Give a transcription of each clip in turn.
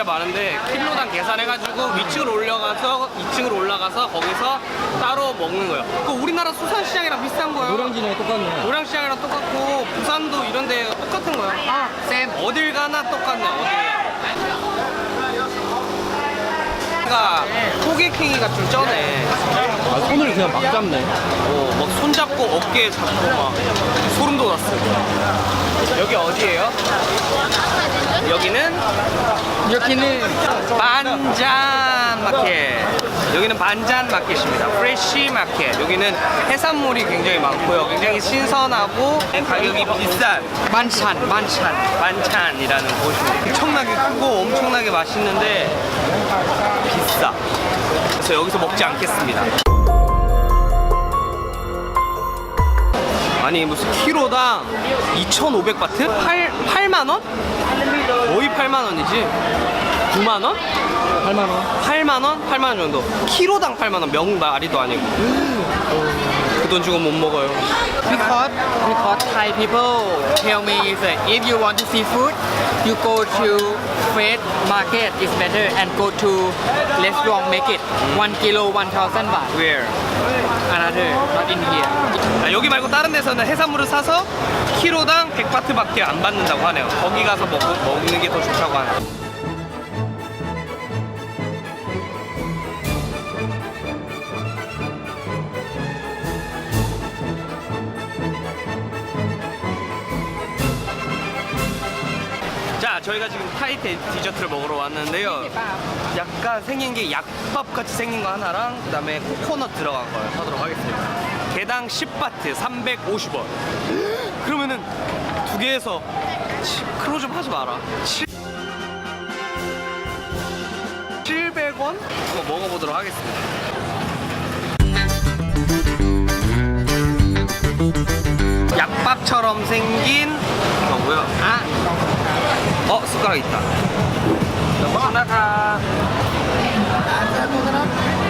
진짜 많은데 킬로당 계산해가지고 위층을 올려가서 2층으로 올라가서 거기서 따로 먹는 거예요. 그 우리나라 수산시장이랑 비슷한 거예요. 노량진이랑 똑같네. 노량시장이랑 똑같고 부산도 이런 데 똑같은 거예요. 아, 쌤. 어딜 가나 똑같네. 어딜. 가 호객행위가 좀 쩌네. 아, 손을 그냥 막 잡네. 어, 막 손잡고 어깨에 잡고 막 소름 돋았어요. 여기 어디예요? 여기는 여기는 반잔 마켓. 여기는 반잔 마켓입니다. 프레쉬 마켓. 여기는 해산물이 굉장히 많고요. 굉장히 신선하고 가격이 비싼 만찬, 만찬. 반찬이라는 곳입니다. 엄청나게 크고 엄청나게 맛있는데 비싸. 그래서 여기서 먹지 않겠습니다. 아니 무슨 키로당 2,500바트? 8, 8만 원? 거의 8만 원이지. 9만 원? 8만 원. 8만 원? 8만 원 정도. 키로당 8만 원. 명말이도 아니고. 그 돈 주고 못 먹어요. Because, because Thai people tell me that if you want to see food, you go to fresh market is better and go to restaurant make it. One kilo, 1,000 baht. Where? Another, not in here. 아, 여기 말고 다른 데서는 해산물을 사서 키로당 100바트밖에 안 받는다고 하네요. 거기 가서 먹, 먹는 게 더 좋다고 하네요. 자, 저희가 지금 타이테 디저트를 먹으러 왔는데요. 약간 생긴 게 약밥 같이 생긴 거 하나랑 그 다음에 코코넛 들어간 걸 사도록 하겠습니다. 개당 10바트 350원. 그러면은 두 개에서 크로 좀 하지 마라. 7... 700원? 한번 먹어보도록 하겠습니다. 약밥처럼 생긴 거고요. 아, 어 숟가락 있다. 숟가락.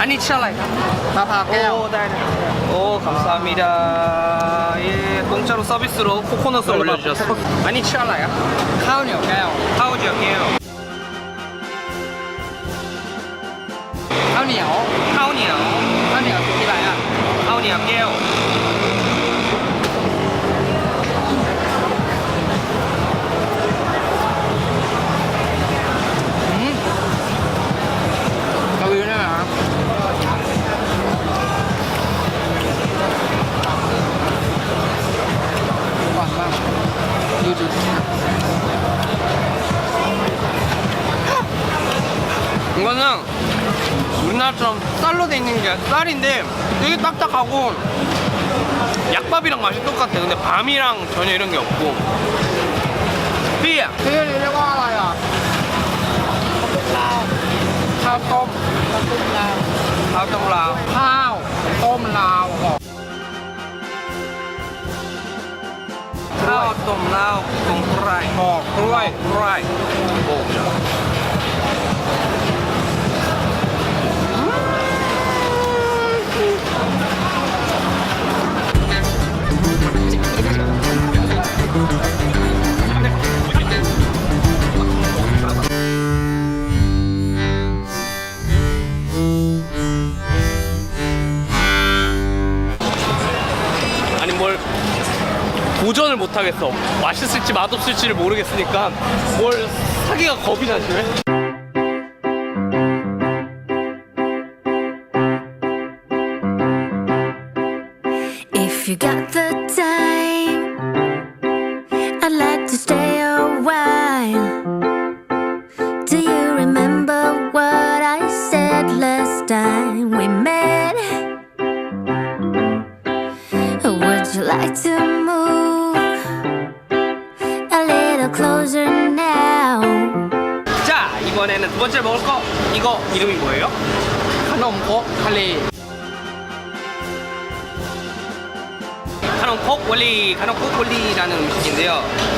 아니 치알라이. มะพร้าวแก้ว 오, 네. 오, 감사합니다. 예, 공짜로 서비스로 코코넛을 올려주셨어요. 아니 치알라야? ข้าวเหนียวแก้ว 하우지역이에요. ข้าวเหนียว 하우니요. ข้าวเหนียวสุกี้ไรอ่ะ 하우니역이에요. 이거는 우리나라처럼 쌀로 돼 있는 게 쌀인데 되게 딱딱하고 약밥이랑 맛이 똑같아. 근데 밤이랑 전혀 이런 게 없고. 삐야. 내려가. ต้มเหล้าตรงไกรหอกกล้วยกล้วยโอ้ 도전을 못 하겠어. 맛있을지 맛없을지를 모르겠으니까 뭘 사기가 겁이 나지 왜? 이거 이름이 뭐예요? ขนมครกทะเล 카논콕 원리 카논콕 원리라는 음식인데요.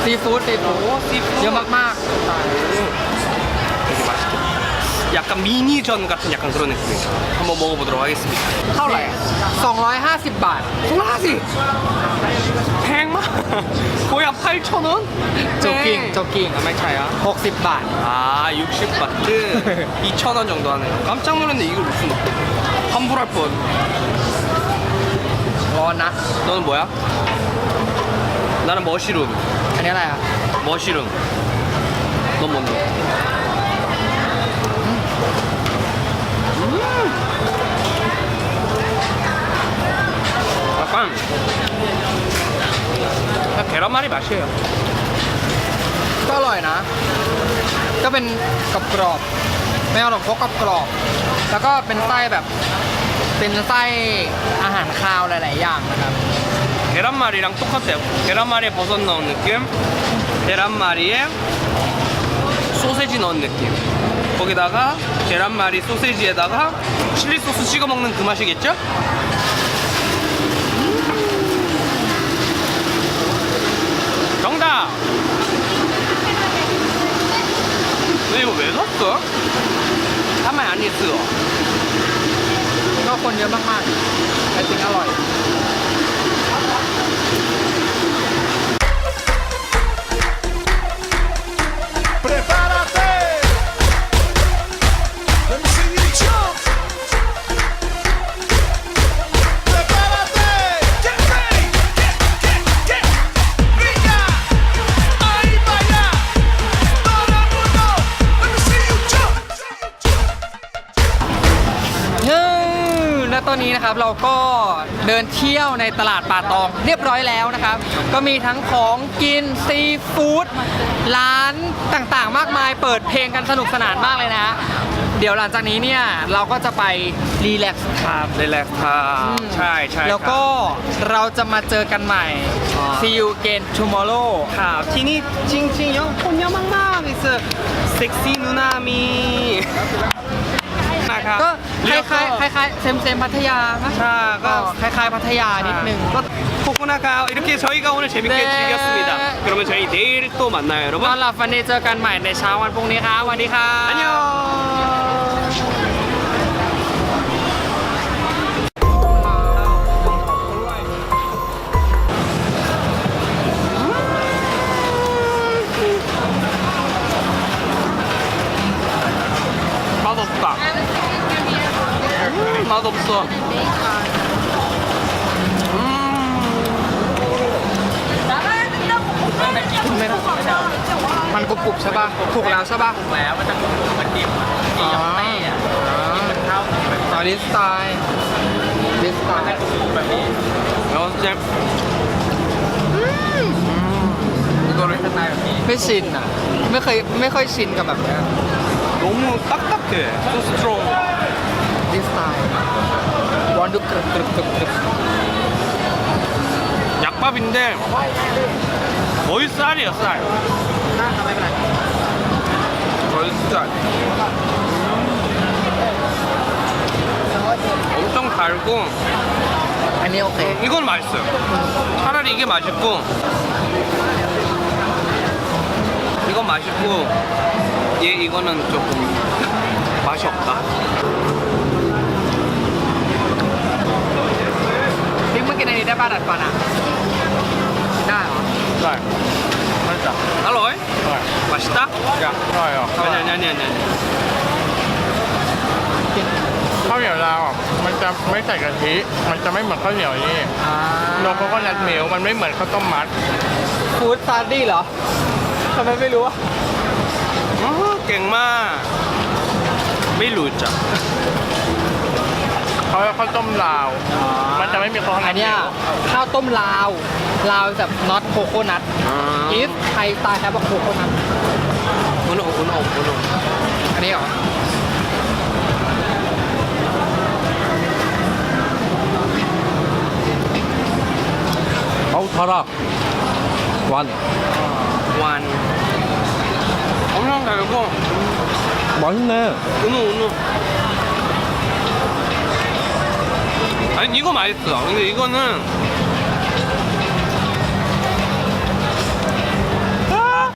ซีฟู้ดซีฟู้ด ซีฟู้ด เยอะมาก 되게 맛있겠다. 약간 미니전 같은 약간 그런 느낌이에요. 한번 먹어보도록 하겠습니다. ๆ เท่าไหร่ 250 บาท 콜라지! 팽마! 거의 100g 8,000원? โจกิ้งโจกิ้ง ไม่ใช่อ่ะ 60 บาท 아 60바트 2,000원 정도 하네요 깜짝 놀랐네 이걸 무슨 환불할 뻔 ร้อนนะ 너는 뭐야? 나는 머시룸 อันนี้อะไรอ่ะ 머시룸 넌 뭔데? 약간 그냥 계란말이 맛이에요 ก็อร่อยนะ ก็เป็นกรอบกรอบๆไม่เอาหรอกพกกรอบกรอบๆแล้วก็เป็นไส้แบบ เป็นไส้อาหารคาวหลาย ๆ อย่างนะครับ 계란말이랑 똑같아요 계란말이에 버섯 넣은 느낌 계란말이에 소세지 넣은 느낌 거기다가 계란말이 소세지에다가 칠리 소스 찍어 먹는 그 맛이겠죠? 정답! 너 이거 왜 샀어? 가만히 안 있어 ก็คนเยอะมากๆแต่จริงอร่อย มและตอนนี้นะครับเราก็เดินเที่ยวในตลาดป่าตองเรียบร้อยแล้วนะครับ ก็มีทั้งของกินซีฟู้ดร้านต่างๆ มากมายเปิดเพลงกันสนุกสนานมากเลยนะ เดี๋ยวหลังจากนี้เนี่ยเราก็จะไปรีแลกซ์ครับ relax ครับใช่ใช่แล้วก็เราจะมาเจอกันใหม่อ๋อ see you again tomorrow ครับที่นี่จริงๆยังคนเยอะมากๆ is sexy นุนามีนะ ก็คล้วก็ ล้ายๆคล้ายเซมเซมพัทยาใช่ก็,คล้ายๆพัทยานิดนึงก็코코나가 이렇게 저희가 오늘 재밌게 네. 즐겼습니 다. 그러면 저희 내일 또 만나 요, ต 여러 분. อนหลับฟันเดย์เจอกันใหม่ในเช้าวันพรุ่งนี้ครับสวัสดีครับ 안 녕. 맛없어. 음. มันกรุบๆใช่ป่ะ ถูกแล้วใช่ป่ะ ถูกแล้ว มันจะกรุบมันดิบอ๋อมันเข้าตอนนี้สไตล์ดิสไตล์ 연습. 이거를 ไม่ชินอ่ะ ไม่เคยไม่ค่อยชินกับแบบเนี้ย 너무 딱딱해. 또 스트롱. 완전 그릇그릇그릇 약밥인데 거의 쌀이에요 쌀. 거의 쌀. 엄청 달고 음, 이건 맛있어요. 차라리 이게 맛있고 이건 맛있고 얘 이거는 조금 맛이 없다. ได้ป้าดัดฟันอะได้เหรอได้ไม่จับอร่อยใช่มาชิตะจับได้เหรอเนี่ยเนี่ยเนี่ยข้าวเหนียวลาวอะมันจะไม่ใส่กะทิ มันจะไม่เหมือนข้าวเหนียวนี่นมเขาก็นัดเหนียวมันไม่เหมือนข้าวต้มมัด ฟู้ดซาร์ดี้เหรอทำไมไม่รู้อะเก่งมาก ไม่รู้จัก เรียกข้าวต้มลาว มันจะไม่มีข้าว อั นั น ดเห เนี้ นี ย ยว ข้าวต้มลาว ลาวแบบ not coconut if Thai style have a coconut 은호 은호 은호. อันนี้เหรอ 아우 달아. 완. 완. 엄청 달고 맛있네. 은호 은호. 아니 이거 맛있어. 근데 이거는